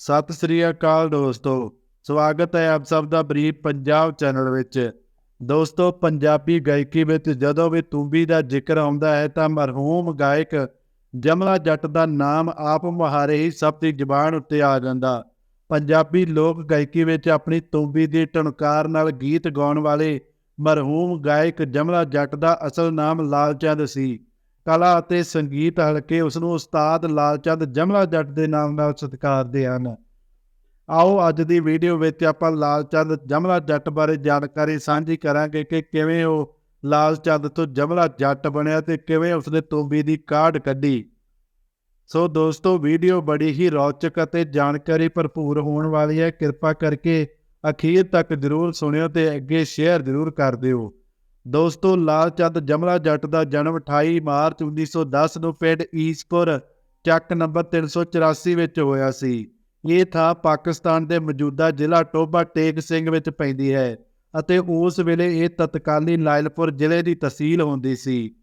ਸਤਿ ਸ੍ਰੀ ਅਕਾਲ ਦੋਸਤੋ, ਸਵਾਗਤ ਹੈ ਆਪ ਸਭ ਦਾ ਬਰੀਫ ਪੰਜਾਬ ਚੈਨਲ ਵਿੱਚ। ਦੋਸਤੋ, ਪੰਜਾਬੀ ਗਾਇਕੀ ਵਿੱਚ ਜਦੋਂ ਵੀ ਤੂੰਬੀ ਦਾ ਜ਼ਿਕਰ ਆਉਂਦਾ ਹੈ ਤਾਂ ਮਰਹੂਮ ਗਾਇਕ ਜਮਲਾ ਜੱਟ ਦਾ ਨਾਮ ਆਪ ਮੁਹਾਰੇ ਹੀ ਸਭ ਦੀ ਜ਼ੁਬਾਨ ਉੱਤੇ ਆ ਜਾਂਦਾ। ਪੰਜਾਬੀ ਲੋਕ ਗਾਇਕੀ ਵਿੱਚ ਆਪਣੀ ਤੂੰਬੀ ਦੀ ਟਣਕਾਰ ਨਾਲ ਗੀਤ ਗਾਉਣ ਵਾਲੇ ਮਰਹੂਮ ਗਾਇਕ ਜਮਲਾ ਜੱਟ ਦਾ ਅਸਲ ਨਾਮ ਲਾਲਚੰਦ ਸੀ। ਕਲਾ ਅਤੇ ਸੰਗੀਤ ਹਲਕੇ ਉਸ ਨੂੰ ਉਸਤਾਦ ਲਾਲਚੰਦ ਜਮਲਾ ਜੱਟ ਦੇ ਨਾਮ ਨਾਲ ਸਤਿਕਾਰਦੇ ਹਨ। ਆਓ ਅੱਜ ਦੀ ਵੀਡੀਓ ਵਿੱਚ ਆਪਾਂ ਲਾਲਚੰਦ ਜਮਲਾ ਜੱਟ ਬਾਰੇ ਜਾਣਕਾਰੀ ਸਾਂਝੀ ਕਰਾਂਗੇ ਕਿ ਕਿਵੇਂ ਉਹ ਲਾਲਚੰਦ ਤੋਂ ਜਮਲਾ ਜੱਟ ਬਣਿਆ ਤੇ ਕਿਵੇਂ ਉਸਨੇ ਤੋਬੀ ਦੀ ਕਾਢ ਕੱਢੀ। ਸੋ ਦੋਸਤੋ ਵੀਡੀਓ ਬੜੀ ਹੀ ਰੌਚਕ ਅਤੇ ਜਾਣਕਾਰੀ ਭਰਪੂਰ ਹੋਣ ਵਾਲੀ ਹੈ। ਕਿਰਪਾ ਕਰਕੇ ਅਖੀਰ ਤੱਕ ਜ਼ਰੂਰ ਸੁਣਿਓ ਤੇ ਅੱਗੇ ਸ਼ੇਅਰ ਜ਼ਰੂਰ ਕਰ ਦਿਓ। ਦੋਸਤੋ, ਲਾਲ ਚੰਦ ਜਮਲਾ ਜੱਟ ਦਾ ਜਨਮ 28 ਮਾਰਚ 1910 ਨੂੰ ਪਿੰਡ ਈਸਪੁਰ, ਚੱਕ ਨੰਬਰ 384 ਵਿੱਚ ਹੋਇਆ ਸੀ। ਇਹ ਥਾਂ ਪਾਕਿਸਤਾਨ ਦੇ ਮੌਜੂਦਾ ਜ਼ਿਲ੍ਹਾ ਟੋਬਾ ਟੇਕ ਸਿੰਘ ਵਿੱਚ ਪੈਂਦੀ ਹੈ ਅਤੇ ਉਸ ਵੇਲੇ ਇਹ ਤਤਕਾਲੀ ਲਾਇਲਪੁਰ ਜ਼ਿਲ੍ਹੇ ਦੀ ਤਹਿਸੀਲ ਹੁੰਦੀ ਸੀ।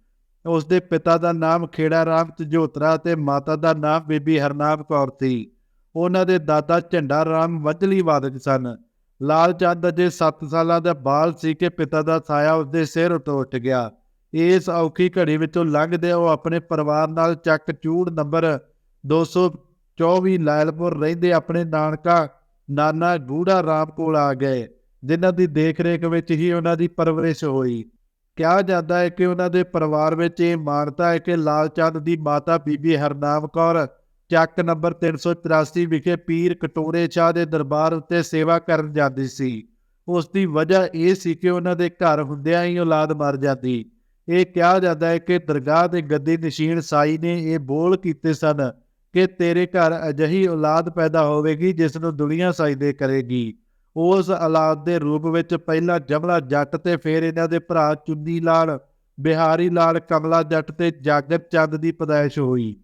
ਉਸ ਦੇ ਪਿਤਾ ਦਾ ਨਾਮ ਖੇੜਾ ਰਾਮ ਤਜੋਤਰਾ ਤੇ ਮਾਤਾ ਦਾ ਨਾਮ ਬੀਬੀ ਹਰਨਾਮ ਕੌਰ ਸੀ। ਉਹਨਾਂ ਦੇ ਦਾਦਾ ਝੰਡਾ ਰਾਮ ਵਜਲੀ ਵਾਦਕ ਸਨ। ਲਾਲ ਚੰਦ ਅਜੇ 7 ਸਾਲਾਂ ਦਾ ਬਾਲ ਸੀ ਕਿ ਪਿਤਾ ਦਾ ਸਾਇਆ ਉਸਦੇ ਸਿਰ ਉੱਤੇ ਉੱਠ ਗਿਆ। ਇਸ ਔਖੀ ਘੜੀ ਵਿੱਚੋਂ ਲੰਘਦੇ ਉਹ ਆਪਣੇ ਪਰਿਵਾਰ ਨਾਲ ਚੱਕ ਚੂੜ ਨੰਬਰ 224 ਲਾਇਲਪੁਰ ਰਹਿੰਦੇ ਆਪਣੇ ਨਾਨਕਾ, ਨਾਨਾ ਗੂੜਾ ਰਾਮ ਕੋਲ ਆ ਗਏ, ਜਿਨ੍ਹਾਂ ਦੀ ਦੇਖਰੇਖ ਵਿੱਚ ਹੀ ਉਹਨਾਂ ਦੀ ਪਰਵਰਿਸ਼ ਹੋਈ। ਕਿਹਾ ਜਾਂਦਾ ਹੈ ਕਿ ਉਹਨਾਂ ਦੇ ਪਰਿਵਾਰ ਵਿੱਚ ਇਹ ਮਾਨਤਾ ਹੈ ਕਿ ਲਾਲ ਚੰਦ ਦੀ ਮਾਤਾ ਬੀਬੀ ਹਰਨਾਮ ਕੌਰ ਚੱਕ ਨੰਬਰ 383 ਵਿਖੇ ਪੀਰ ਕਟੋਰੇ ਸ਼ਾਹ ਦੇ ਦਰਬਾਰ ਉੱਤੇ ਸੇਵਾ ਕਰਨ ਜਾਂਦੀ ਸੀ। ਉਸ ਦੀ ਵਜ੍ਹਾ ਇਹ ਸੀ ਕਿ ਉਹਨਾਂ ਦੇ ਘਰ ਹੁੰਦਿਆਂ ਹੀ ਔਲਾਦ ਮਰ ਜਾਂਦੀ। ਇਹ ਕਿਹਾ ਜਾਂਦਾ ਹੈ ਕਿ ਦਰਗਾਹ ਦੇ ਗੱਦੀ ਨਸ਼ੀਨ ਸਾਈ ਨੇ ਇਹ ਬੋਲ ਕੀਤੇ ਸਨ ਕਿ ਤੇਰੇ ਘਰ ਅਜਿਹੀ ਔਲਾਦ ਪੈਦਾ ਹੋਵੇਗੀ ਜਿਸ ਨੂੰ ਦੁਨੀਆ ਸਾਜਦੇ ਕਰੇਗੀ। ਉਸ ਔਲਾਦ ਦੇ ਰੂਪ ਵਿੱਚ ਪਹਿਲਾ ਜਮਲਾ ਜੱਟ ਤੇ ਫਿਰ ਇਹਨਾਂ ਦੇ ਭਰਾ ਚੁੰਨੀ ਲਾਲ, ਬਿਹਾਰੀ ਲਾਲ, ਕਮਲਾ ਜੱਟ ਤੇ ਜਾਗਰ ਚੰਦ ਦੀ ਪਦਾਇਸ਼ ਹੋਈ।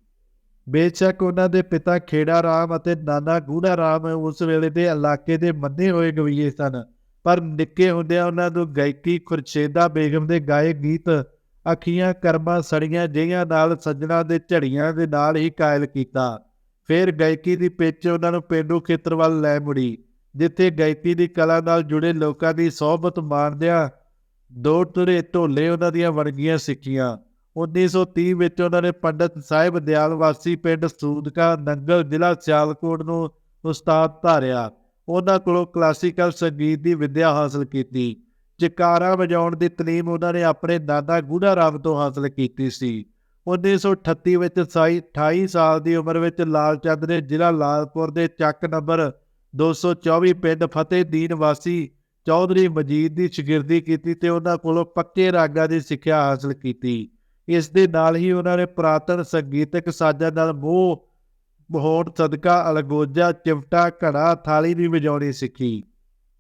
ਬੇਸ਼ੱਕ ਉਹਨਾਂ ਦੇ ਪਿਤਾ ਖੇੜਾ ਰਾਮ ਅਤੇ ਨਾਨਾ ਗੂੜਾ ਰਾਮ ਉਸ ਵੇਲੇ ਦੇ ਇਲਾਕੇ ਦੇ ਮੰਨੇ ਹੋਏ ਗਵਈਏ ਸਨ। ਪਰ ਨਿੱਕੇ ਹੁੰਦਿਆਂ ਉਹਨਾਂ ਨੂੰ ਗਾਇਕੀ ਖੁਰਸ਼ੇਦਾ ਬੇਗਮ ਦੇ ਗਾਏ ਗੀਤ, ਅੱਖੀਆਂ, ਕਰਮਾਂ, ਸੜੀਆਂ ਜਿਹੀਆਂ ਨਾਲ ਸੱਜਣਾ ਦੇ ਝੜੀਆਂ ਦੇ ਨਾਲ ਹੀ ਕਾਇਲ ਕੀਤਾ। ਫਿਰ ਗਾਇਕੀ ਦੀ ਪਿੱਚ ਉਹਨਾਂ ਨੂੰ ਪਿੰਡੂ ਖੇਤਰ ਵੱਲ ਲੈ ਮੁੜੀ, ਜਿੱਥੇ ਗਾਇਕੀ ਦੀ ਕਲਾ ਨਾਲ ਜੁੜੇ ਲੋਕਾਂ ਦੀ ਸਹਬਤ ਮਾਣਦਿਆਂ ਦੋ ਤੁਰੇ ਢੋਲੇ ਉਹਨਾਂ ਦੀਆਂ ਵਰਗੀਆਂ ਸਿੱਖੀਆਂ। 1930 ਵਿੱਚ ਉਹਨਾਂ ਨੇ ਪੰਡਤ ਸਾਹਿਬ ਦਿਆਲ ਵਾਸੀ ਪਿੰਡ ਸੂਦਕਾ ਨੰਗਲ ਜ਼ਿਲ੍ਹਾ ਸਿਆਲਕੋਟ ਨੂੰ ਉਸਤਾਦ ਧਾਰਿਆ। ਉਹਨਾਂ ਕੋਲੋਂ ਕਲਾਸੀਕਲ ਸੰਗੀਤ ਦੀ ਵਿੱਦਿਆ ਹਾਸਲ ਕੀਤੀ। ਚਿਕਾਰਾ ਵਜਾਉਣ ਦੀ ਤਲੀਮ ਉਹਨਾਂ ਨੇ ਆਪਣੇ ਦਾਦਾ ਗੂੜਾ ਰਾਮ ਤੋਂ ਹਾਸਲ ਕੀਤੀ ਸੀ। 1938 ਵਿੱਚ 28 ਸਾਲ ਦੀ ਉਮਰ ਵਿੱਚ ਲਾਲਚੰਦ ਨੇ ਜ਼ਿਲ੍ਹਾ ਲਾਲਪੁਰ ਦੇ ਚੱਕ ਨੰਬਰ 224 ਪਿੰਡ ਫਤਿਹਦੀਨ ਵਾਸੀ ਚੌਧਰੀ ਮਜੀਦ ਦੀ ਸ਼ਾਗਿਰਦੀ ਕੀਤੀ ਤੇ ਉਹਨਾਂ ਕੋਲੋਂ ਪੱਕੇ ਰਾਗਾਂ ਦੀ ਸਿੱਖਿਆ ਹਾਸਲ ਕੀਤੀ। ਇਸ ਦੇ ਨਾਲ ਹੀ ਉਹਨਾਂ ਨੇ ਪ੍ਰਾਤਨ ਸੰਗੀਤਕ ਸਾਜ਼ਾਂ ਨਾਲ ਮੋਹ ਮਹੋੜ ਸਦਕਾ, ਅਲਗੋਜਾ, ਚਿਮਟਾ, ਘੜਾ, ਥਾਲੀ ਵੀ ਵਜਾਉਣੀ ਸਿੱਖੀ।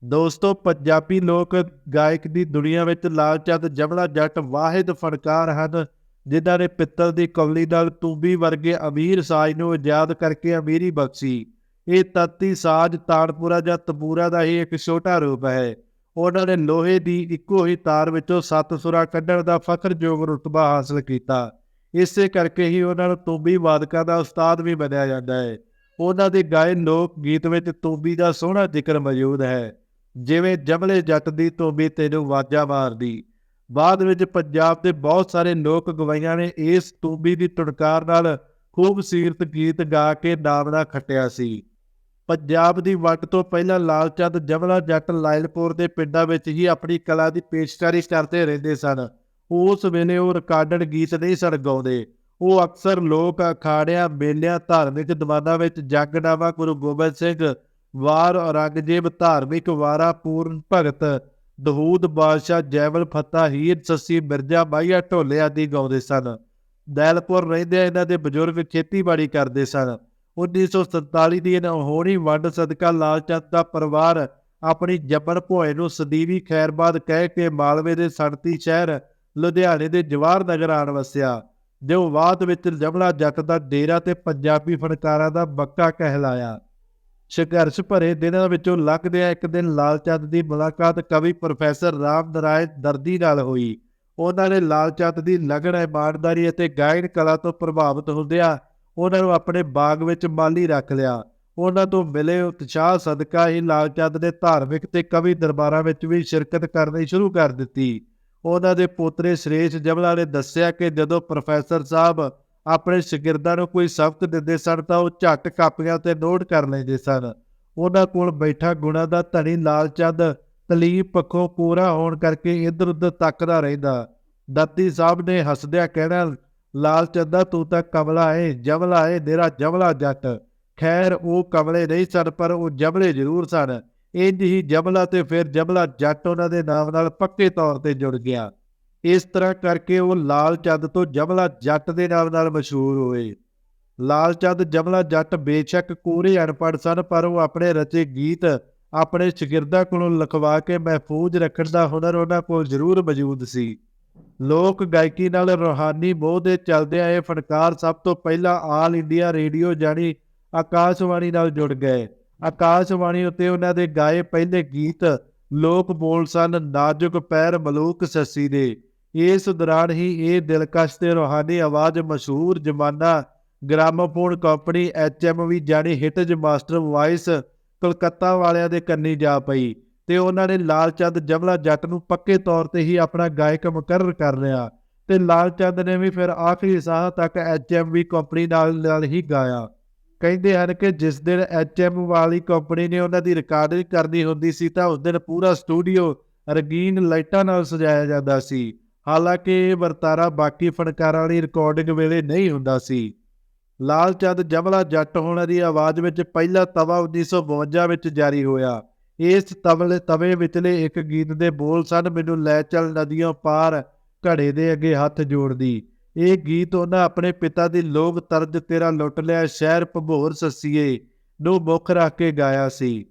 ਦੋਸਤੋ, ਪੰਜਾਬੀ ਲੋਕ ਗਾਇਕ ਦੀ ਦੁਨੀਆ ਵਿੱਚ ਲਾਲਚੰਦ ਜਮਲਾ ਜੱਟ, ਵਾਹਿਦ ਫਨਕਾਰ ਹਨ, ਜਿਨ੍ਹਾਂ ਨੇ ਪਿੱਤਲ ਦੀ ਕੌਲੀ ਨਾਲ ਤੂੰਬੀ ਵਰਗੇ ਅਮੀਰ ਸਾਜ਼ ਨੂੰ ਆਜ਼ਾਦ ਕਰਕੇ ਅਮੀਰੀ ਬਖਸ਼ੀ। ਇਹ ਤਤੀ ਸਾਜ਼ ਤਾੜਪੁਰਾ ਜਾਂ ਤਬੂਰਾ ਦਾ ਹੀ ਇੱਕ ਛੋਟਾ ਰੂਪ ਹੈ। ਉਹਨਾਂ ਨੇ ਲੋਹੇ ਦੀ ਇੱਕੋ ਹੀ ਤਾਰ ਵਿੱਚੋਂ ਸੱਤ ਸੁਰਾਂ ਕੱਢਣ ਦਾ ਫਖਰਯੋਗ ਰੁਤਬਾ ਹਾਸਲ ਕੀਤਾ। ਇਸੇ ਕਰਕੇ ਹੀ ਉਹਨਾਂ ਨੂੰ ਤੂੰਬੀ ਵਾਦਕਾਂ ਦਾ ਉਸਤਾਦ ਵੀ ਮੰਨਿਆ ਜਾਂਦਾ ਹੈ। ਉਹਨਾਂ ਦੇ ਗਾਏ ਲੋਕ ਗੀਤ ਵਿੱਚ ਤੂੰਬੀ ਦਾ ਸੋਹਣਾ ਜ਼ਿਕਰ ਮੌਜੂਦ ਹੈ। ਜਿਵੇਂ ਜਮਲੇ ਜੱਟ ਦੀ ਤੂੰਬੀ ਤੈਨੂੰ ਵਾਜਾ ਮਾਰਦੀ। ਬਾਅਦ ਵਿੱਚ ਪੰਜਾਬ ਦੇ ਬਹੁਤ ਸਾਰੇ ਲੋਕ ਗਵਾਈਆਂ ਨੇ ਇਸ ਤੂੰਬੀ ਦੀ ਟੁਣਕਾਰ ਨਾਲ ਖੂਬਸੂਰਤ ਗੀਤ ਗਾ ਕੇ ਨਾਮਣਾ ਖੱਟਿਆ ਸੀ। ਪੰਜਾਬ ਦੀ ਵੰਡ ਤੋਂ ਪਹਿਲਾਂ ਲਾਲਚੰਦ ਜਮਲਾ ਜੱਟ ਲਾਇਲਪੁਰ ਦੇ ਪਿੰਡਾਂ ਵਿੱਚ ਹੀ ਆਪਣੀ ਕਲਾ ਦੀ ਪੇਸ਼ਕਾਰੀ ਕਰਦੇ ਰਹਿੰਦੇ ਸਨ। ਉਸ ਵੇਲੇ ਉਹ ਰਿਕਾਰਡਡ ਗੀਤ ਨਹੀਂ ਸਨ ਗਾਉਂਦੇ। ਉਹ ਅਕਸਰ ਲੋਕ ਅਖਾੜਿਆਂ, ਮੇਲਿਆਂ, ਧਾਰਮਿਕ ਦੀਵਾਨਾਂ ਵਿੱਚ ਜੰਗਨਾਮਾ, ਗੁਰੂ ਗੋਬਿੰਦ ਸਿੰਘ, ਵਾਰ ਔਰੰਗਜ਼ੇਬ, ਧਾਰਮਿਕ ਵਾਰਾ, ਪੂਰਨ ਭਗਤ, ਦਹੂਦ ਬਾਦਸ਼ਾਹ ਜੈਵਲ ਫਤਾ, ਹੀਰ ਸੱਸੀ, ਮਿਰਜ਼ਾ ਮਾਈਆ ਢੋਲੇ ਆਦਿ ਗਾਉਂਦੇ ਸਨ। ਦੈਲਪੁਰ ਰਹਿੰਦੇ ਇਹਨਾਂ ਦੇ ਬਜ਼ੁਰਗ ਖੇਤੀਬਾੜੀ ਕਰਦੇ ਸਨ। 1947 ਦੀ ਅਨਹੋਣੀ ਵੰਡ ਸਦਕਾ ਲਾਲਚੰਦ ਦਾ ਪਰਿਵਾਰ ਆਪਣੀ ਜਬਰ ਭੋਏ ਨੂੰ ਸਦੀਵੀ ਖੈਰਬਾਦ ਕਹਿ ਕੇ ਮਾਲਵੇ ਦੇ ਸੜਤੀ ਸ਼ਹਿਰ ਲੁਧਿਆਣੇ ਦੇ ਜਵਾਹਰ ਨਗਰ ਆਣ ਵਸਿਆ। ਜੋ ਬਾਅਦ ਵਿੱਚ ਜਮਲਾ ਜੱਟ ਦਾ ਡੇਰਾ ਤੇ ਪੰਜਾਬੀ ਫਨਕਾਰਾਂ ਦਾ ਬੱਕਾ ਕਹਿਲਾਇਆ। ਸੰਘਰਸ਼ ਭਰੇ ਦਿਨਾਂ ਵਿੱਚੋਂ ਲੰਘਦਿਆਂ ਇੱਕ ਦਿਨ ਲਾਲਚੰਦ ਦੀ ਮੁਲਾਕਾਤ ਕਵੀ ਪ੍ਰੋਫੈਸਰ ਰਾਮ ਨਾਰਾਇਣ ਦਰਦੀ ਨਾਲ ਹੋਈ। ਉਹਨਾਂ ਨੇ ਲਾਲਚੰਦ ਦੀ ਲਗਨ ਇਮਾਨਦਾਰੀ ਅਤੇ ਗਾਇਨ ਕਲਾ ਤੋਂ ਪ੍ਰਭਾਵਿਤ ਹੁੰਦਿਆਂ ਉਹਨਾਂ ਨੂੰ ਆਪਣੇ ਬਾਗ ਵਿੱਚ ਮਾਲੀ ਰੱਖ ਲਿਆ। ਉਹਨਾਂ ਤੋਂ ਮਿਲੇ ਉਤਸ਼ਾਹ ਸਦਕਾ ਹੀ ਲਾਲਚੰਦ ਨੇ ਧਾਰਮਿਕ ਤੇ ਕਵੀ ਦਰਬਾਰਾਂ ਵਿੱਚ ਵੀ ਸ਼ਿਰਕਤ ਕਰਨੀ ਸ਼ੁਰੂ ਕਰ ਦਿੱਤੀ। ਉਹਨਾਂ ਦੇ ਪੋਤਰੇ ਸ਼੍ਰੇਸ਼ ਜਮਲਾ ਨੇ ਦੱਸਿਆ ਕਿ ਜਦੋਂ ਪ੍ਰੋਫੈਸਰ ਸਾਹਿਬ ਆਪਣੇ ਸ਼ਾਗਿਰਦਾਂ ਨੂੰ ਕੋਈ ਸਬਕ ਦਿੰਦੇ ਸਨ ਤਾਂ ਉਹ ਝੱਟ ਕਾਪੀਆਂ ਤੇ ਨੋਟ ਕਰ ਲੈਂਦੇ ਸਨ। ਉਹਨਾਂ ਕੋਲ ਬੈਠਾ ਗੁਣਾ ਦਾ ਧਨੀ ਲਾਲਚੰਦ ਤਲੀਬ ਪੱਖੋਂ ਪੂਰਾ ਹੋਣ ਕਰਕੇ ਇੱਧਰ ਉੱਧਰ ਤੱਕਦਾ ਰਹਿੰਦਾ। ਦੱਤੀ ਸਾਹਿਬ ਨੇ ਹੱਸਦਿਆਂ ਕਹਿਣਾ ਲਾਲ ਚੰਦਾ ਤੂੰ ਤਾਂ ਕਮਲਾ ਏ, ਜਮਲਾ ਏ, ਤੇਰਾ ਜਮਲਾ ਜੱਟ। ਖੈਰ, ਉਹ ਕਮਲੇ ਨਹੀਂ ਸਨ, ਪਰ ਉਹ ਜਮਲੇ ਜ਼ਰੂਰ ਸਨ। ਇੰਜ ਹੀ ਜਮਲਾ ਤੇ ਫਿਰ ਜਮਲਾ ਜੱਟ ਉਹਨਾਂ ਦੇ ਨਾਮ ਨਾਲ ਪੱਕੇ ਤੌਰ ਤੇ ਜੁੜ ਗਿਆ। ਇਸ ਤਰ੍ਹਾਂ ਕਰਕੇ ਉਹ ਲਾਲ ਚੰਦ ਤੋਂ ਜਮਲਾ ਜੱਟ ਦੇ ਨਾਮ ਨਾਲ ਮਸ਼ਹੂਰ ਹੋਏ। ਲਾਲ ਚੰਦ, ਜਮਲਾ ਜੱਟ ਬੇਸ਼ੱਕ ਕੋਰੇ ਅਨਪੜ੍ਹ ਸਨ, ਪਰ ਉਹ ਆਪਣੇ ਰਚੇ ਗੀਤ ਆਪਣੇ ਸ਼ਾਗਿਰਦਾਂ ਕੋਲੋਂ ਲਿਖਵਾ ਕੇ ਮਹਿਫੂਜ਼ ਰੱਖਣ ਦਾ ਹੁਨਰ ਉਹਨਾਂ ਕੋਲ ਜ਼ਰੂਰ ਮੌਜੂਦ ਸੀ। ਲੋਕ ਗਾਇਕੀ ਨਾਲ ਰੋਹਾਨੀ ਮੋਹ ਦੇ ਚੱਲਦਿਆਂ ਇਹ ਫਨਕਾਰ ਸਭ ਤੋਂ ਪਹਿਲਾਂ ਆਲ ਇੰਡੀਆ ਰੇਡੀਓ ਜਾਣੀ ਆਕਾਸ਼ਵਾਣੀ ਨਾਲ ਜੁੜ ਗਏ। ਆਕਾਸ਼ਵਾਣੀ ਉੱਤੇ ਉਹਨਾਂ ਦੇ ਗਾਏ ਪਹਿਲੇ ਗੀਤ ਲੋਕ ਬੋਲ ਸਨ, ਨਾਜ਼ੁਕ ਪੈਰ ਮਲੂਕ ਸੱਸੀ ਦੇ। ਇਸ ਦੌਰਾਨ ਹੀ ਇਹ ਦਿਲਕਸ਼ ਤੇ ਰੋਹਾਨੀ ਆਵਾਜ਼ ਮਸ਼ਹੂਰ ਜਮਾਨਾ ਗ੍ਰਾਮੋਫੋਨ ਕੰਪਨੀ ਐਚਐਮਵੀ ਜਾਣੀ ਹਿਟਜ ਮਾਸਟਰ ਵਾਇਸ ਕਲਕੱਤਾ ਵਾਲਿਆਂ ਦੇ ਕੰਨੀ ਜਾ ਪਈ। ਤੇ ਉਹਨਾਂ ਨੇ ਲਾਲਚੰਦ ਜਮਲਾ ਜੱਟ ਨੂੰ ਪੱਕੇ ਤੌਰ ਤੇ ਹੀ ਆਪਣਾ ਗਾਇਕ ਮੁਕਰਰ ਕਰ ਲਿਆ ਤੇ ਲਾਲਚੰਦ ਨੇ ਵੀ ਫਿਰ ਆਖਰੀ ਸਾਹ ਤੱਕ ਐਚਐਮਵੀ ਕੰਪਨੀ ਨਾਲ ਨਾਲ ਹੀ ਗਾਇਆ। ਕਹਿੰਦੇ ਹਨ ਕਿ ਜਿਸ ਦਿਨ ਐਚਐਮ ਵਾਲੀ ਕੰਪਨੀ ਨੇ ਉਹਨਾਂ ਦੀ ਰਿਕਾਰਡਿੰਗ ਕਰਨੀ ਹੁੰਦੀ ਸੀ ਤਾਂ ਉਸ ਦਿਨ ਪੂਰਾ ਸਟੂਡੀਓ ਰੰਗੀਨ ਲਾਈਟਾਂ ਨਾਲ ਸਜਾਇਆ ਜਾਂਦਾ ਸੀ। ਹਾਲਾਂਕਿ ਇਹ ਵਰਤਾਰਾ ਬਾਕੀ ਫਨਕਾਰਾਂ ਲਈ ਰਿਕਾਰਡਿੰਗ ਵੇਲੇ ਨਹੀਂ ਹੁੰਦਾ ਸੀ। ਲਾਲ ਚੰਦ ਜਮਲਾ ਜੱਟ ਹੋਣਾ ਦੀ ਆਵਾਜ਼ ਵਿੱਚ ਪਹਿਲਾ ਤਵਾ 1952 ਵਿੱਚ ਜਾਰੀ ਹੋਇਆ। ਇਸ ਤਵਲੇ ਤਵੇ ਵਿਚਲੇ ਇੱਕ ਗੀਤ ਦੇ ਬੋਲ ਸਨ, ਮੈਨੂੰ ਲੈ ਚੱਲ ਨਦੀਆਂ ਪਾਰ ਘੜੇ ਦੇ ਅੱਗੇ ਹੱਥ ਜੋੜਦੀ। ਇਹ ਗੀਤ ਉਹਨਾਂ ਆਪਣੇ ਪਿਤਾ ਦੀ ਲੋਕ ਤਰਜ ਤੇਰਾ ਲੁੱਟ ਲਿਆ, ਸ਼ਹਿਰ ਭਬੋਰ ਸੱਸੀਏ, ਨੂੰ ਮੁੱਖ ਰੱਖ ਕੇ ਗਾਇਆ ਸੀ।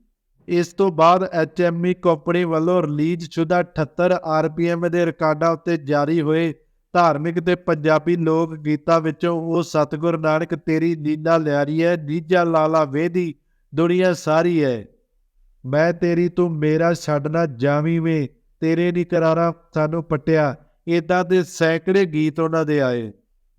ਇਸ ਤੋਂ ਬਾਅਦ ਐਚਐਮਈ ਕੰਪਨੀ ਵੱਲੋਂ ਰਿਲੀਜ਼ ਸ਼ੁਦਾ 78 ਆਰਪੀਐਮ ਦੇ ਰਿਕਾਰਡਾਂ ਉੱਤੇ ਜਾਰੀ ਹੋਏ ਧਾਰਮਿਕ ਤੇ ਪੰਜਾਬੀ ਲੋਕ ਗੀਤਾਂ ਵਿੱਚੋਂ ਉਹ ਸਤਿਗੁਰ ਨਾਨਕ ਤੇਰੀ ਨੀਨਾ ਲਿਆਰੀ ਹੈ ਨੀਜਾ ਲਾਲਾ ਵੇਦੀ ਦੁਨੀਆ ਸਾਰੀ ਹੈ। ਮੈਂ ਤੇਰੀ ਤੂੰ ਮੇਰਾ ਛੱਡਣਾ ਜਾਵੀਂ ਵੇ ਤੇਰੇ ਨੀ ਕਰਾਰਾ ਸਾਨੂੰ ਪਟਿਆ ਇਦਾਂ ਦੇ ਸੈਂਕੜੇ ਗੀਤ ਉਹਨਾਂ ਦੇ ਆਏ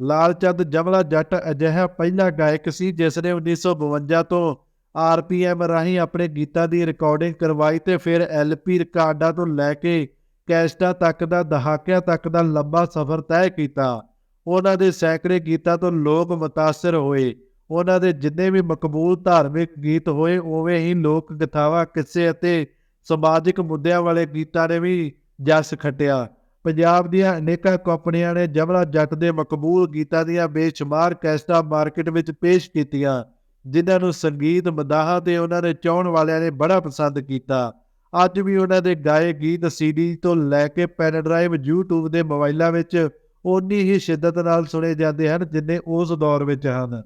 ਲਾਲ ਚੰਦ ਜਮਲਾ ਜੱਟ ਅਜਿਹਾ ਪਹਿਲਾ ਗਾਇਕ ਸੀ ਜਿਸ ਨੇ 1952 ਤੋਂ ਆਰਪੀਐਮ ਰਾਹੀਂ ਆਪਣੇ ਗੀਤਾਂ ਦੀ ਰਿਕਾਰਡਿੰਗ ਕਰਵਾਈ ਤੇ ਫਿਰ ਐਲਪੀ ਰਿਕਾਰਡਾਂ ਤੋਂ ਲੈ ਕੇ ਕੈਸਟਾਂ ਤੱਕ ਦਾ ਦਹਾਕਿਆਂ ਤੱਕ ਦਾ ਲੰਬਾ ਸਫ਼ਰ ਤੈਅ ਕੀਤਾ ਉਹਨਾਂ ਦੇ ਸੈਂਕੜੇ ਗੀਤਾਂ ਤੋਂ ਲੋਕ متاثر ਹੋਏ ਉਹਨਾਂ ਦੇ ਜਿੰਨੇ ਵੀ ਮਕਬੂਲ ਧਾਰਮਿਕ ਗੀਤ ਹੋਏ, ਉਵੇਂ ਹੀ ਲੋਕ ਕਥਾਵਾਂ, ਕਿੱਸੇ ਅਤੇ ਸਮਾਜਿਕ ਮੁੱਦਿਆਂ ਵਾਲੇ ਗੀਤਾਂ ਨੇ ਵੀ ਜਸ ਖਟਿਆ। ਪੰਜਾਬ ਦੀਆਂ ਅਨੇਕਾਂ ਕੰਪਨੀਆਂ ਨੇ ਜਮਲਾ ਜੱਟ ਦੇ ਮਕਬੂਲ ਗੀਤਾਂ ਦੀਆਂ ਬੇਸ਼ੁਮਾਰ ਕੈਸਟਾਂ ਮਾਰਕੀਟ ਵਿੱਚ ਪੇਸ਼ ਕੀਤੀਆਂ, ਜਿਨ੍ਹਾਂ ਨੂੰ ਸੰਗੀਤ ਮਦਾਹਾ ਤੇ ਉਹਨਾਂ ਦੇ ਚਾਹਣ ਵਾਲਿਆਂ ਨੇ ਬੜਾ ਪਸੰਦ ਕੀਤਾ। ਅੱਜ ਵੀ ਉਹਨਾਂ ਦੇ ਗਾਏ ਗੀਤ ਸੀਡੀ ਤੋਂ ਲੈ ਕੇ ਪੈਨ ਡਰਾਈਵ, YouTube ਦੇ ਮੋਬਾਈਲਾਂ ਵਿੱਚ ਓਨੀ ਹੀ ਸ਼ਿੱਦਤ ਨਾਲ ਸੁਣੇ ਜਾਂਦੇ ਹਨ, ਜਿੰਨੇ ਉਸ ਦੌਰ ਵਿੱਚ ਹਨ।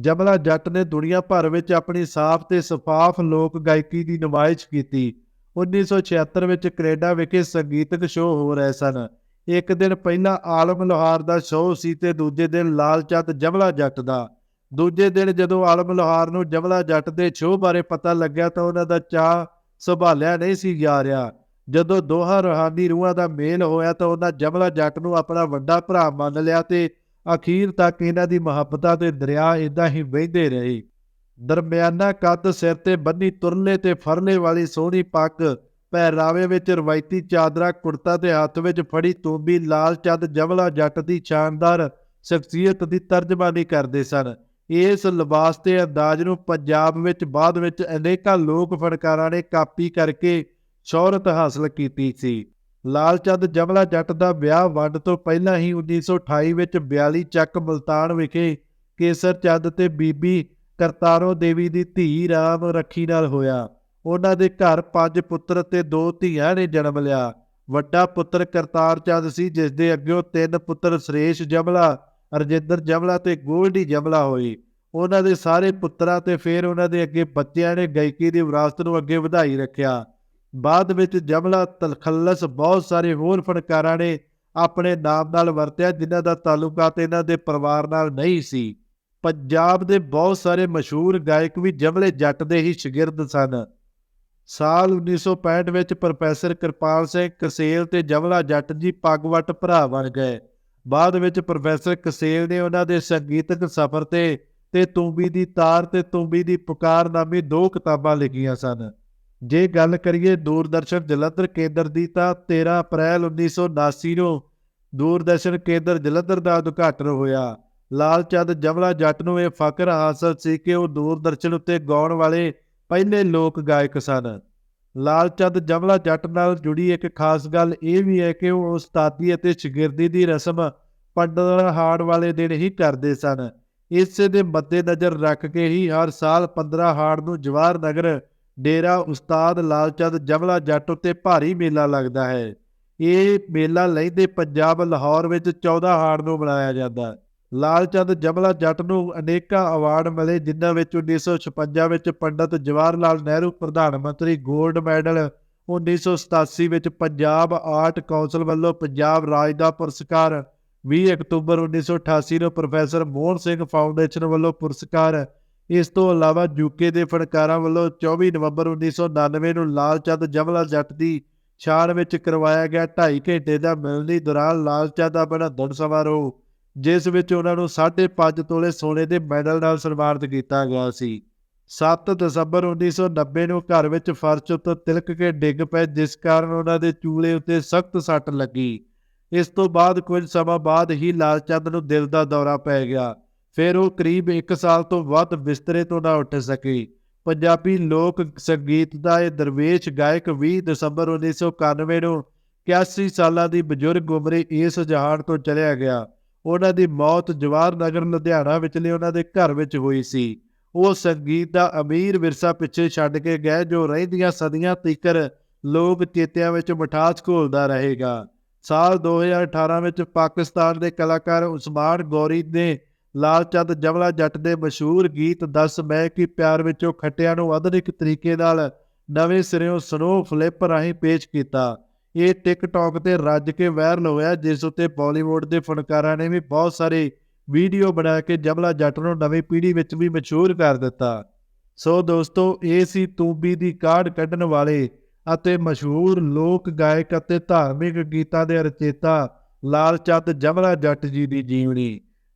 ਜਮਲਾ ਜੱਟ ਨੇ ਦੁਨੀਆ ਭਰ ਵਿੱਚ ਆਪਣੀ ਸਾਫ਼ ਤੇ ਸ਼ਫਾਫ ਲੋਕ ਗਾਇਕੀ ਦੀ ਨੁਮਾਇਸ਼ ਕੀਤੀ। 1976 ਵਿੱਚ ਕੈਨੇਡਾ ਵਿਖੇ ਸੰਗੀਤਕ ਸ਼ੋਅ ਹੋ ਰਹੇ ਸਨ। ਇੱਕ ਦਿਨ ਪਹਿਲਾਂ ਆਲਮ ਲੋਹਾਰ ਦਾ ਸ਼ੋਅ ਸੀ ਤੇ ਦੂਜੇ ਦਿਨ ਲਾਲ ਚੰਦ ਜਮਲਾ ਜੱਟ ਦਾ। ਦੂਜੇ ਦਿਨ ਜਦੋਂ ਆਲਮ ਲੋਹਾਰ ਨੂੰ ਜਮਲਾ ਜੱਟ ਦੇ ਸ਼ੋਅ ਬਾਰੇ ਪਤਾ ਲੱਗਿਆ ਤਾਂ ਉਹਨਾਂ ਦਾ ਚਾਹ ਸੰਭਾਲਿਆ ਨਹੀਂ ਸੀ ਜਾ ਰਿਹਾ। ਜਦੋਂ ਦੋਹਾਂ ਰੂਹਾਨੀ ਰੂਹਾਂ ਦਾ ਮੇਲ ਹੋਇਆ ਤਾਂ ਉਹਨਾਂ ਜਮਲਾ ਜੱਟ ਨੂੰ ਆਪਣਾ ਵੱਡਾ ਭਰਾ ਮੰਨ ਲਿਆ ਤੇ ਅਖੀਰ ਤੱਕ ਇਹਨਾਂ ਦੀ ਮੁਹੱਬਤਾਂ ਤੇ ਦਰਿਆ ਇਦਾਂ ਹੀ ਵਹਿੰਦੇ ਰਹੇ। ਦਰਮਿਆਨਾ ਕੱਦ ਸਿਰ ਤੇ ਬੰਨੀ ਤੁਰਲੇ ਤੇ ਫਰਲੇ ਵਾਲੀ ਸੋਹਣੀ ਪੱਗ ਪਹਿਰਾਵੇ ਵਿੱਚ ਰਵਾਇਤੀ ਚਾਦਰਾ, ਕੁੜਤਾ ਤੇ ਹੱਥ ਵਿੱਚ ਫੜੀ ਤੂੰਬੀ ਲਾਲ ਚੰਦ ਜਮਲਾ ਜੱਟ ਦੀ ਸ਼ਾਨਦਾਰ ਸ਼ਖਸੀਅਤ ਦੀ ਤਰਜਮਾਨੀ ਕਰਦੇ ਸਨ। ਇਸ ਲਿਬਾਸ ਤੇ ਅੰਦਾਜ਼ ਨੂੰ ਪੰਜਾਬ ਵਿੱਚ ਬਾਅਦ ਵਿੱਚ ਅਨੇਕਾਂ ਲੋਕ ਫਨਕਾਰਾਂ ਨੇ ਕਾਪੀ ਕਰਕੇ ਸ਼ੋਹਰਤ ਹਾਸਲ ਕੀਤੀ ਸੀ। ਲਾਲ ਚੰਦ ਜਮਲਾ ਜੱਟ ਦਾ ਵਿਆਹ ਵੰਡ ਤੋਂ ਪਹਿਲਾਂ ਹੀ 1928 ਵਿੱਚ 42 ਚੱਕ ਮਲਤਾਨ ਵਿਖੇ ਕੇਸਰ ਚੰਦ ਤੇ ਬੀਬੀ ਕਰਤਾਰੋ ਦੇਵੀ ਦੀ ਧੀ ਰਾਮ ਰੱਖੀ ਨਾਲ ਹੋਇਆ। ਉਹਨਾਂ ਦੇ ਘਰ ਪੰਜ ਪੁੱਤਰ ਤੇ ਦੋ ਧੀਆਂ ਨੇ ਜਨਮ ਲਿਆ। ਵੱਡਾ ਪੁੱਤਰ ਕਰਤਾਰ ਚੰਦ ਸੀ, ਜਿਸ ਦੇ ਅੱਗੇੋਂ ਤਿੰਨ ਪੁੱਤਰ ਸੁਰੇਸ਼ ਜਮਲਾ, ਰਜਿੰਦਰ ਜਮਲਾ ਤੇ ਗੋਲਡੀ ਜਮਲਾ ਹੋਏ। ਉਹਨਾਂ ਦੇ ਸਾਰੇ ਪੁੱਤਰਾਂ ਤੇ ਫਿਰ ਉਹਨਾਂ ਦੇ ਅੱਗੇ ਬੱਚਿਆਂ ਨੇ ਗਾਇਕੀ ਦੀ ਵਿਰਾਸਤ ਨੂੰ ਅੱਗੇ ਵਧਾਈ ਰੱਖਿਆ। ਬਾਅਦ ਵਿੱਚ ਜਮਲਾ, ਤਲਖਲਸ, ਬਹੁਤ ਸਾਰੇ ਹੋਰ ਫਨਕਾਰਾਂ ਨੇ ਆਪਣੇ ਨਾਮ ਨਾਲ ਵਰਤਿਆ, ਜਿਨ੍ਹਾਂ ਦਾ ਤਾਲੁਕਾਤ ਇਹਨਾਂ ਦੇ ਪਰਿਵਾਰ ਨਾਲ ਨਹੀਂ ਸੀ। ਪੰਜਾਬ ਦੇ ਬਹੁਤ ਸਾਰੇ ਮਸ਼ਹੂਰ ਗਾਇਕ ਵੀ ਜਮਲੇ ਜੱਟ ਦੇ ਹੀ ਸ਼ਾਗਿਰਦ ਸਨ। ਸਾਲ 1965 ਵਿੱਚ ਪ੍ਰੋਫੈਸਰ ਕਿਰਪਾਲ ਸਿੰਘ ਕਸੇਲ ਤੇ ਜਮਲਾ ਜੱਟ ਜੀ ਪਗਵਟ ਭਰਾ ਬਣ ਗਏ। ਬਾਅਦ ਵਿੱਚ ਪ੍ਰੋਫੈਸਰ ਕਸੇਲ ਨੇ ਉਹਨਾਂ ਦੇ ਸੰਗੀਤਕ ਸਫ਼ਰ ਤੇ ਤੇ ਤੂੰਬੀ ਦੀ ਤਾਰ ਤੇ ਤੂੰਬੀ ਦੀ ਪੁਕਾਰ ਨਾਮੀ ਦੋ ਕਿਤਾਬਾਂ ਲਿਖੀਆਂ ਸਨ। ਜੇ ਗੱਲ ਕਰੀਏ ਦੂਰਦਰਸ਼ਨ ਜਲੰਧਰ ਕੇਂਦਰ ਦੀ ਤਾਂ 13 ਅਪ੍ਰੈਲ 1979 ਨੂੰ ਦੂਰਦਰਸ਼ਨ ਕੇਂਦਰ ਜਲੰਧਰ ਦਾ ਉਦਘਾਟਨ ਹੋਇਆ। ਲਾਲ ਚੰਦ ਜਮਲਾ ਜੱਟ ਨੂੰ ਇਹ ਫਖਰ ਹਾਸਲ ਸੀ ਕਿ ਉਹ ਦੂਰਦਰਸ਼ਨ ਉੱਤੇ ਗਾਉਣ ਵਾਲੇ ਪਹਿਲੇ ਲੋਕ ਗਾਇਕ ਸਨ। ਲਾਲ ਚੰਦ ਜਮਲਾ ਜੱਟ ਨਾਲ ਜੁੜੀ ਇੱਕ ਖਾਸ ਗੱਲ ਇਹ ਵੀ ਹੈ ਕਿ ਉਹ ਉਸਤਾਦੀ ਅਤੇ ਸ਼ਾਗਿਰਦੀ ਦੀ ਰਸਮ ਪੰਡਤ ਹਾੜ ਵਾਲੇ ਦਿਨ ਹੀ ਕਰਦੇ ਸਨ। ਇਸੇ ਦੇ ਮੱਦੇਨਜ਼ਰ ਰੱਖ ਕੇ ਹੀ ਹਰ ਸਾਲ 15 ਹਾੜ ਨੂੰ ਜਵਾਹਰ ਨਗਰ ਡੇਰਾ ਉਸਤਾਦ ਲਾਲਚੰਦ ਜਮਲਾ ਜੱਟ ਉੱਤੇ ਭਾਰੀ ਮੇਲਾ ਲੱਗਦਾ ਹੈ। ਇਹ ਮੇਲਾ ਲਹਿੰਦੇ ਪੰਜਾਬ ਲਾਹੌਰ ਵਿੱਚ 14 ਹਾੜ ਨੂੰ ਮਨਾਇਆ ਜਾਂਦਾ ਹੈ। ਲਾਲਚੰਦ ਜਮਲਾ ਜੱਟ ਨੂੰ ਅਨੇਕਾਂ ਅਵਾਰਡ ਮਿਲੇ, ਜਿਨ੍ਹਾਂ ਵਿੱਚ 1956 ਵਿੱਚ ਪੰਡਤ ਜਵਾਹਰ ਲਾਲ ਨਹਿਰੂ, ਪ੍ਰਧਾਨ ਮੰਤਰੀ 골ਡ ਮੈਡਲ 1987 ਵਿੱਚ ਪੰਜਾਬ ਆਰਟ ਕੌਂਸਲ ਵੱਲੋਂ ਪੰਜਾਬ ਰਾਜ ਦਾ ਪੁਰਸਕਾਰ 20 ਅਕਤੂਬਰ 1988 ਨੂੰ ਪ੍ਰੋਫੈਸਰ ਮੋਹਨ ਸਿੰਘ ਫਾਊਂਡੇਸ਼ਨ ਵੱਲੋਂ ਪੁਰਸਕਾਰ ਇਸ ਤੋਂ ਇਲਾਵਾ ਯੂਕੇ ਦੇ ਫਨਕਾਰਾਂ ਵੱਲੋਂ 24 ਨਵੰਬਰ 1999 ਨੂੰ ਲਾਲ ਚੰਦ ਜਮਲਾ ਜੱਟ ਦੀ ਸ਼ਾਨ ਵਿੱਚ ਕਰਵਾਇਆ ਗਿਆ 2.5 ਘੰਟੇ ਦਾ ਮਿਲਣੀ ਦੌਰਾਨ ਲਾਲਚੰਦ ਦਾ ਬਣਾਉਣ ਸਮਾਰੋਹ, ਜਿਸ ਵਿੱਚ ਉਹਨਾਂ ਨੂੰ 5.5 ਤੋਲੇ ਸੋਨੇ ਦੇ ਮੈਡਲ ਨਾਲ ਸਨਮਾਨਿਤ ਕੀਤਾ ਗਿਆ ਸੀ। 7 ਦਸੰਬਰ 1990 ਨੂੰ ਘਰ ਵਿੱਚ ਫਰਸ਼ ਉੱਤੇ ਤਿਲਕ ਕੇ ਡਿੱਗ ਪਏ, ਜਿਸ ਕਾਰਨ ਉਹਨਾਂ ਦੇ ਚੂਲੇ ਉੱਤੇ ਸਖਤ ਸੱਟ ਲੱਗੀ। ਇਸ ਤੋਂ ਬਾਅਦ ਕੁਝ ਸਮਾਂ ਬਾਅਦ ਹੀ ਲਾਲਚੰਦ ਨੂੰ ਦਿਲ ਦਾ ਦੌਰਾ ਪੈ ਗਿਆ। ਫਿਰ ਉਹ ਕਰੀਬ 1 ਸਾਲ ਤੋਂ ਵੱਧ ਬਿਸਤਰੇ ਤੋਂ ਨਾ ਉੱਠ ਸਕੀ। ਪੰਜਾਬੀ ਲੋਕ ਸੰਗੀਤ ਦਾ ਇਹ ਦਰਵੇਸ਼ ਗਾਇਕ 20 ਦਸੰਬਰ 1991 ਨੂੰ 81 ਸਾਲਾਂ ਦੀ ਬਜ਼ੁਰਗ ਉਮਰੇ ਇਸ ਜਹਾਨ ਤੋਂ ਚਲਿਆ ਗਿਆ। ਉਹਨਾਂ ਦੀ ਮੌਤ ਜਵਾਹਰ ਨਗਰ ਲੁਧਿਆਣਾ ਵਿਚਲੇ ਉਹਨਾਂ ਦੇ ਘਰ ਵਿੱਚ ਹੋਈ ਸੀ। ਉਹ ਸੰਗੀਤ ਦਾ ਅਮੀਰ ਵਿਰਸਾ ਪਿੱਛੇ ਛੱਡ ਕੇ ਗਏ, ਜੋ ਰਹਿੰਦੀਆਂ ਸਦੀਆਂ ਤੀਕਰ ਲੋਕ ਚੇਤਿਆਂ ਵਿੱਚ ਮਠਾਸ ਘੋਲਦਾ ਰਹੇਗਾ। ਸਾਲ 2018 ਵਿੱਚ ਪਾਕਿਸਤਾਨ ਦੇ ਕਲਾਕਾਰ ਉਸਮਾਨ ਗੌਰੀ ਨੇ ਲਾਲਚੰਦ ਜਮਲਾ ਜੱਟ ਦੇ ਮਸ਼ਹੂਰ ਗੀਤ ਦੱਸ ਮੈਂ ਕਿ ਪਿਆਰ ਵਿੱਚੋਂ ਖੱਟਿਆਂ ਨੂੰ ਆਧੁਨਿਕ ਤਰੀਕੇ ਨਾਲ ਨਵੇਂ ਸਿਰਿਓਂ ਸਨੋ ਫਲਿੱਪ ਰਾਹੀਂ ਪੇਸ਼ ਕੀਤਾ। ਇਹ ਟਿਕਟੌਕ ਤੇ ਰੱਜ ਕੇ ਵਾਇਰਲ ਹੋਇਆ, ਜਿਸ ਉੱਤੇ ਬਾਲੀਵੁੱਡ ਦੇ ਫਨਕਾਰਾਂ ਨੇ ਵੀ ਬਹੁਤ ਸਾਰੇ ਵੀਡੀਓ ਬਣਾ ਕੇ ਜਮਲਾ ਜੱਟ ਨੂੰ ਨਵੀਂ ਪੀੜ੍ਹੀ ਵਿੱਚ ਵੀ ਮਸ਼ਹੂਰ ਕਰ ਦਿੱਤਾ। ਸੋ ਦੋਸਤੋ, ਇਹ ਸੀ ਤੂੰਬੀ ਦੀ ਕਾਢ ਕੱਢਣ ਵਾਲੇ ਅਤੇ ਮਸ਼ਹੂਰ ਲੋਕ ਗਾਇਕ ਅਤੇ ਧਾਰਮਿਕ ਗੀਤਾਂ ਦੇ ਰਚੇਤਾ ਲਾਲਚੰਦ ਜਮਲਾ ਜੱਟ ਜੀ ਦੀ ਜੀਵਨੀ।